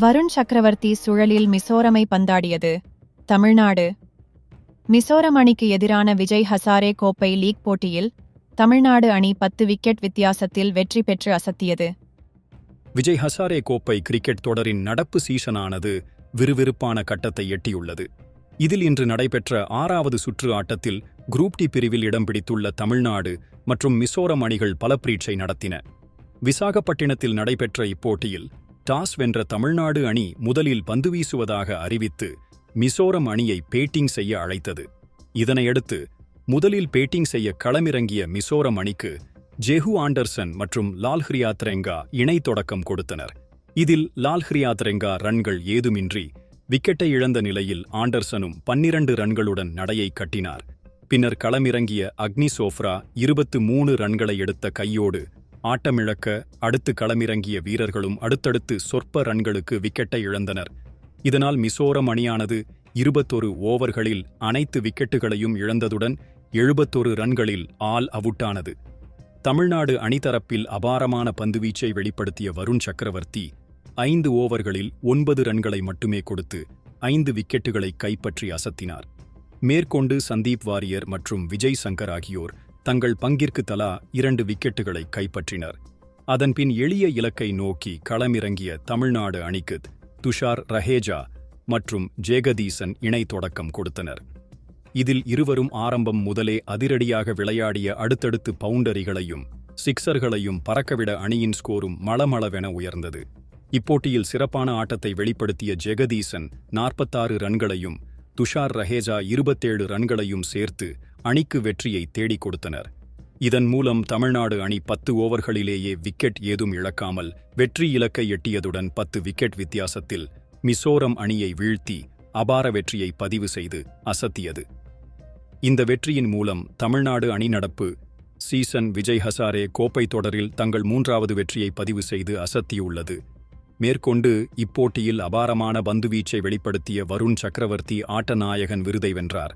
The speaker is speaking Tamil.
வருண் சக்கரவர்த்தி சுழலில் மிசோரமை பந்தாடியது. தமிழ்நாடு. மிசோரம் அணிக்கு எதிரான விஜய் ஹசாரே கோப்பை லீக் போட்டியில் தமிழ்நாடு அணி பத்து விக்கெட் வித்தியாசத்தில் வெற்றி பெற்று அசத்தியது. விஜய் ஹசாரே கோப்பை கிரிக்கெட் தொடரின் நடப்பு சீசனானது விறுவிறுப்பான கட்டத்தை எட்டியுள்ளது. இதில் இன்று நடைபெற்ற ஆறாவது சுற்று ஆட்டத்தில் குரூப் டி பிரிவில் இடம் பிடித்துள்ள தமிழ்நாடு மற்றும் மிசோரம் அணிகள் பல பலப்பரீட்சை நடத்தின. விசாகப்பட்டினத்தில் நடைபெற்ற இப்போட்டியில் டாஸ் வென்ற தமிழ்நாடு அணி முதலில் பந்து வீசுவதாக அறிவித்து மிசோரம் அணியை பேட்டிங் செய்ய அழைத்தது. இதனையடுத்து முதலில் பேட்டிங் செய்ய களமிறங்கிய மிசோரம் அணிக்கு ஜெஹு ஆண்டர்சன் மற்றும் லால்ஹ்ரியாத்ரெங்கா இணை தொடக்கம் கொடுத்தனர். இதில் லால்ஹ்ரியாத்ரெங்கா ரன்கள் ஏதுமின்றி விக்கெட்டை இழந்த நிலையில் ஆண்டர்சனும் பன்னிரண்டு ரன்களுடன் நடையை கட்டினார். பின்னர் களமிறங்கிய அக்னி சோஃப்ரா இருபத்து மூணு ரன்களை எடுத்த கையோடு ஆட்டமிழக்க அடுத்து களமிறங்கிய வீரர்களும் அடுத்தடுத்து சொற்ப ரன்களுக்கு விக்கெட்டை இழந்தனர். இதனால் மிசோரம் அணியானது இருபத்தொரு ஓவர்களில் அனைத்து விக்கெட்டுகளையும் இழந்ததுடன் எழுபத்தொரு ரன்களில் ஆல் அவுட்டானது. தமிழ்நாடு அணிதரப்பில் அபாரமான பந்துவீச்சை வெளிப்படுத்திய வருண் சக்கரவர்த்தி ஐந்து ஓவர்களில் ஒன்பது ரன்களை மட்டுமே கொடுத்து ஐந்து விக்கெட்டுகளை கைப்பற்றி அசத்தினார். மேற்கொண்டு சந்தீப் வாரியர் மற்றும் விஜய் சங்கர் ஆகியோர் தங்கள் பங்கிற்கு தலா இரண்டு விக்கெட்டுகளை கைப்பற்றினர். அதன்பின் எளிய இலக்கை நோக்கி களமிறங்கிய தமிழ்நாடு அணிக்கு துஷார் ரஹேஜா மற்றும் ஜெகதீசன் இணை தொடக்கம் கொடுத்தனர். இதில் இருவரும் ஆரம்பம் முதலே அதிரடியாக விளையாடிய அடுத்தடுத்து பவுண்டரிகளையும் சிக்சர்களையும் பறக்கவிட அணியின் ஸ்கோரும் மளமளவென உயர்ந்தது. இப்போட்டியில் சிறப்பான ஆட்டத்தை வெளிப்படுத்திய ஜெகதீசன் நாற்பத்தாறு ரன்களையும் துஷார் ரஹேஜா இருபத்தேழு ரன்களையும் சேர்த்து அணிக்கு வெற்றியை தேடிக் கொடுத்தனர். இதன் மூலம் தமிழ்நாடு அணி பத்து ஓவர்களிலேயே விக்கெட் ஏதும் இழக்காமல் வெற்றி இலக்கை எட்டியதுடன் பத்து விக்கெட் வித்தியாசத்தில் மிசோரம் அணியை வீழ்த்தி அபார வெற்றியை பதிவு செய்து அசத்தியது. இந்த வெற்றியின் மூலம் தமிழ்நாடு அணி நடப்பு சீசன் விஜய் ஹசாரே கோப்பை தொடரில் தங்கள் மூன்றாவது வெற்றியை பதிவு செய்து அசத்தியுள்ளது. மேற்கொண்டு இப்போட்டியில் அபாரமான பந்துவீச்சை வெளிப்படுத்திய வருண் சக்கரவர்த்தி ஆட்டநாயகன் விருதை வென்றார்.